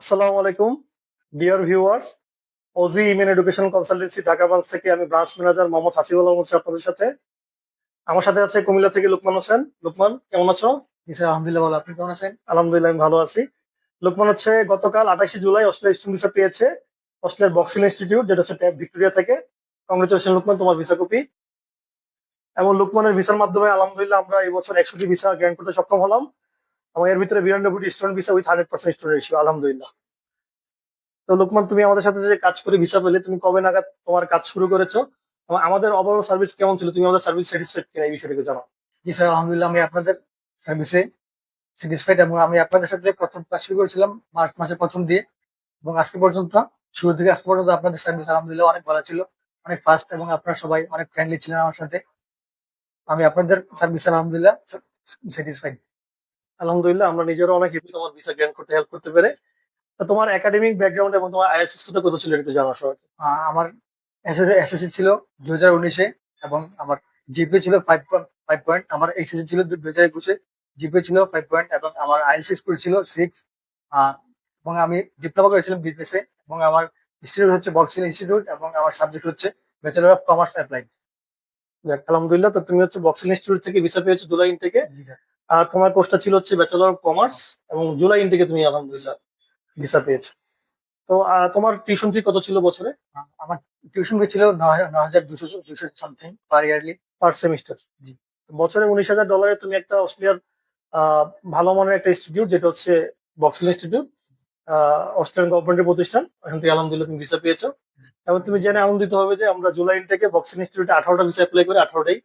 আসসালামু আলাইকুম dear viewers OG ইমেন এডুকেশন কনসালটেন্সি ঢাকা ব্রাঞ্চ থেকে আমি ব্রাঞ্চ ম্যানেজার মোহাম্মদ হাসিবুল হচ্ছে আপনাদের সাথে। আমার সাথে আছে কুমিল্লা থেকে লুকমান হোসেন। লুকমান কেমন আছো? স্যার আলহামদুলিল্লাহ ভালো। আপনি কেমন আছেন? আলহামদুলিল্লাহ আমি ভালো আছি। লুকমান হচ্ছে গতকাল আঠাশে জুলাই অস্ট্রেলিয়া স্টুডেন্ট ভিসা পেয়েছে। অস্ট্রেলিয়ার বক্সিং ইনস্টিটিউট যেটা হচ্ছে ট্যাব ভিক্টোরিয়া থেকে। কংগ্রেচুলেশন লুকমান তোমার ভিসা কপি এবং লুকমানের ভিসার মাধ্যমে আলহামদুলিল্লাহ আমরা এই বছর একশোটি ভিসা গ্র্যান্ড করতে সক্ষম হলাম। এবং এর ভিতরে বিরানব্বইটি student visa with hundred percent student ছিল আলহামদুলিল্লাহ। তো লোকমান, তুমি আমাদের সাথে যে কাজ করে ভিসা পেলে, তুমি কবে নাগাদ তোমার কাজ শুরু করেছ? আমাদের ওভারঅল সার্ভিস কেমন ছিল? তুমি আমাদের সার্ভিস স্যাটিসফাইড কিনা এই বিষয়টাকে জানো জি স্যার আলহামদুলিল্লাহ, আমি আপনাদের সার্ভিসে স্যাটিসফাইড এবং আমি আপনাদের সাথে প্রথম কাজ শুরু করেছিলাম মার্চ মাসের প্রথম দিয়ে। এবং আজকে পর্যন্ত, শুরু থেকে আজকে পর্যন্ত আপনাদের সার্ভিস আলহামদুলিল্লাহ অনেক ভালো ছিল, অনেক ফাস্ট এবং আপনারা সবাই অনেক ফ্রেন্ডলি ছিলেন আমার সাথে। আমি আপনাদের সার্ভিস আলহামদুলিল্লাহ স্যাটিসফাইড আলহামদুলিল্লাহ আমরা নিজেরও অনেক হ্যাপি তোমার ভিসা গ্র্যান্ড করতে হেল্প করতে পেরে। তো তোমার একাডেমিক ব্যাকগ্রাউন্ড এবং তোমার আইএসএস টা কত ছিল একটু জানো সবাই আমার এসএসসি ছিল দুই হাজার উনিশে এবং আমার জিপে ছিল ফাইভ ফাইভ পয়েন্ট আমার এইচএসসি ছিল দুই হাজার একুশে জিপে ছিল ফাইভ পয়েন্ট এবং আমার আইএলসি স্কুল ছিল সিক্স এবং আমি ডিপ্লোমা করেছিলাম বিজনেসে এবং আমার ইনস্টিটিউট হচ্ছে বক্সিল ইনস্টিটিউট এবং আমার সাবজেক্ট হচ্ছে ব্যাচেলর অফ কমার্স অ্যাপ্লাইড আলহামদুলিল্লাহ তো তুমি হচ্ছে বক্সিং ইনস্টিটিউট থেকে ভিসা পেয়েছ জুলাই থেকে। আর তোমার কোর্সটা ছিল হচ্ছে ব্যাচেলর অফ কমার্স এবং জুলাই থেকে তুমি আলহামদুলিল্লাহ ভিসা পেয়েছ। তো তোমার টিউশন ফি কত ছিল বছরে? আমার টিউশন ফি ছিল নয় হাজার দুশো দুশো something per yearly per semester জি। বছরে উনিশ হাজার ডলারে তুমি একটা অস্ট্রেলিয়ার ভালো মানের একটা ইনস্টিটিউট যেটা হচ্ছে বক্সিং ইনস্টিটিউট অস্ট্রেলিয়ান গভর্নমেন্টের প্রতিষ্ঠান ওখান থেকে আলহামদুলিল্লাহ তুমি ভিসা পেয়েছ। এবং তুমি জেনে আনন্দিত হবে যে আমরা জুলাই থেকে বক্সিং ইনস্টিটিউটে আঠারোটা ভিসা অ্যাপ্লাই করে আঠারোটাই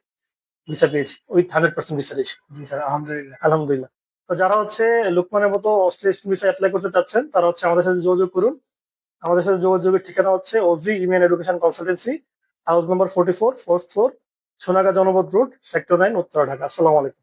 ভিসা পেয়েছি। ওই হান্ড্রেড পার্সেন্ট ভিসা দিয়েছি জি স্যার আলহামদুলিল্লাহ। আলহামদুলিল্লাহ। তো যারা হচ্ছে লোকমানের মতো অস্ট্রেলিয়ান ভিসা অ্যাপ্লাই করতে চাচ্ছেন তারা হচ্ছে আমাদের সাথে যোগাযোগ করুন। আমাদের সাথে যোগাযোগের ঠিকানা হচ্ছে ওজি Yemen education consultancy house number forty four fourth floor সোনাগা জনপদ road sector nine Uttara Dhaka. আসসালামু আলাইকুম।